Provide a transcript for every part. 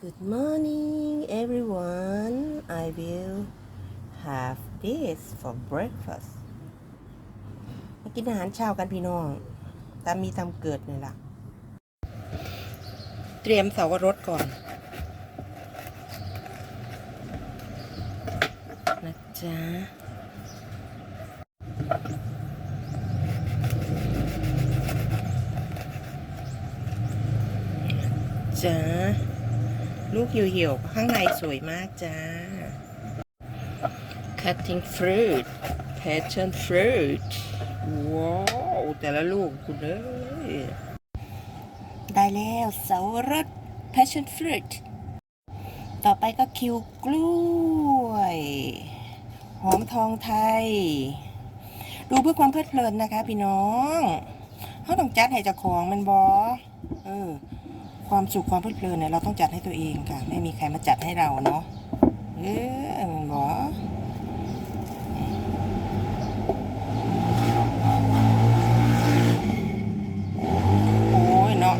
Good morning, everyone. I will have this for breakfast มากินอาหารเช้ากันพี่น้อง ตามมีตามเกิดนี่ล่ะ เตรียมเสาวรสก่อน นะจ๊ะจ้า ลูกเหี่ยวๆข้างในสวยมากจ้า cutting fruit passion fruit ว้าวแต่ละลูกคุณเอ้ยได้แล้วเสาวรส passion fruit ต่อไปก็คิวกล้วย หอมทองไทย ดูเพื่อความเพลิดเพลินนะคะพี่น้องเขาต้องจัดให้เจ้าของมันบอเออ ความสุขความเพลิดเพลินเนี่ยเราต้องจัดให้ตัวเองค่ะ ไม่มีใครมาจัดให้เราเนาะเออมันบอโอ้ยเนาะ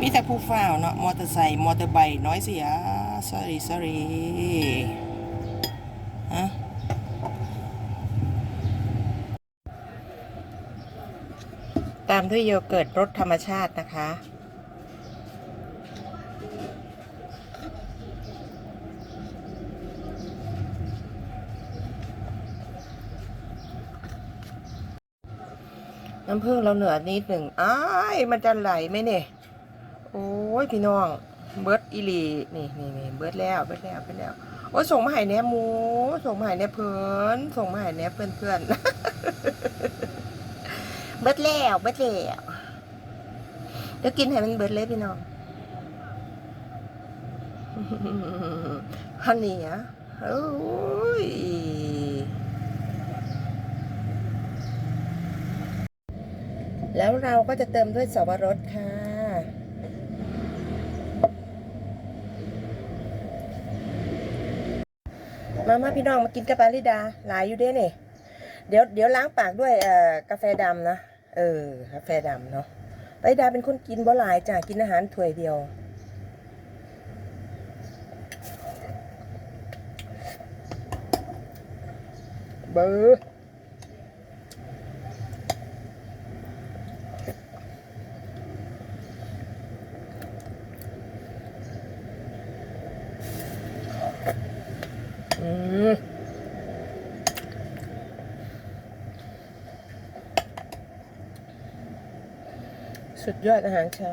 มีแต่ผู้ฝ้าเนาะมอเตอร์ไซค์มอเตอร์ไบค์น้อยเสีย sorry sorry ฮะ ตามด้วยโยเกิร์ตรสธรรมชาตินะคะ น้ำผึ้งเราเหนือนิดหนึ่งอ้ายมันจะไหลไหมเนี่ย โอ้ยพี่น้อง เบิร์ดอีหลีนี่นี่นี่เบิร์ดแล้วเบิร์ดแล้วเบิร์ดแล้วโอ้ยส่งมาให้แหนหมู ส่งมาให้แหนเพื่อนส่งมาให้แหนเพื่อนเพื่อน เบิดแล้วเบิดแล้วเดี๋ยวกินให้มันเบิดเลยพี่น้องฮันนี่อะโอ้ยแล้วเราก็จะเติมด้วยสับปะรดค่ะ มามาพี่น้องมากินกับปาริดา หลายอยู่เด้เนี่ย เดี๋ยวเดี๋ยวล้างปากด้วยเอ่อกาแฟดำนะเออกาแฟดำเนาะไปดาเป็นคนกินบ่หลายจ้ะกินอาหารถ้วยเดียว เบอร์อืม สุดยอดอาหารเช้า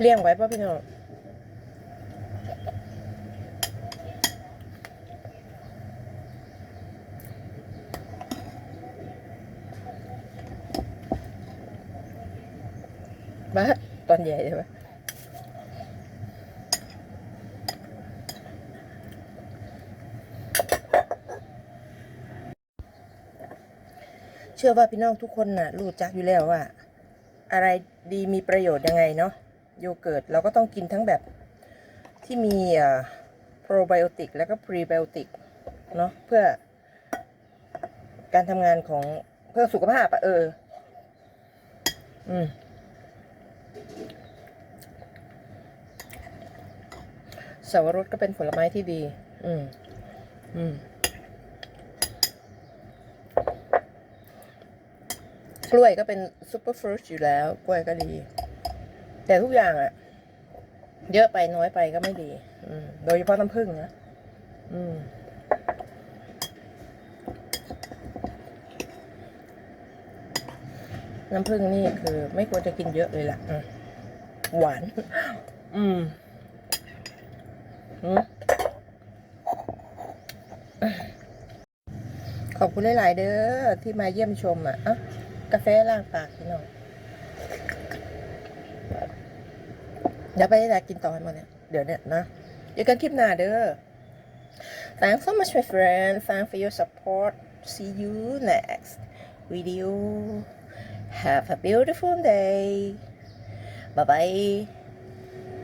เลี้ยงไว้ป่ะพี่น้อง บ้าตอนใหญ่ใช่ไหมเชื่อว่าพี่น้องทุกคนน่ะรู้จักอยู่แล้วว่า อะไรดีมีประโยชน์ยังไงเนาะโยเกิร์ตเราก็ต้องกินทั้งแบบที่มีโปรไบโอติกแล้วก็พรีไบโอติกเนาะเพื่อการทำงานของเพื่อสุขภาพอะเออ อืม สาวรสก็เป็นผลไม้ที่ดี อืม อืม กล้วยก็เป็นซูเปอร์ฟรุตอยู่แล้ว กล้วยก็ดี แต่ทุกอย่างอะเยอะไปน้อยไปก็ไม่ดี อืม โดยเฉพาะน้ำผึ้งนะ อืมน้ำผึ้งนี่คือ ไม่ควรจะกินเยอะเลยล่ะอืมหวาน อืม ขอบคุณหลาย ๆ เด้อที่มาเยี่ยมชมอะอะกาแฟล้างปากพี่น้องเดี๋ยวไปได้กินต่อให้หมดเนี่ยเดี๋ยวเนี่ยนะเดี๋ยวกันคลิปหน้าเด้อ Thanks so much my friend Thanks for your support See you next video Have a beautiful day บ๊ายบาย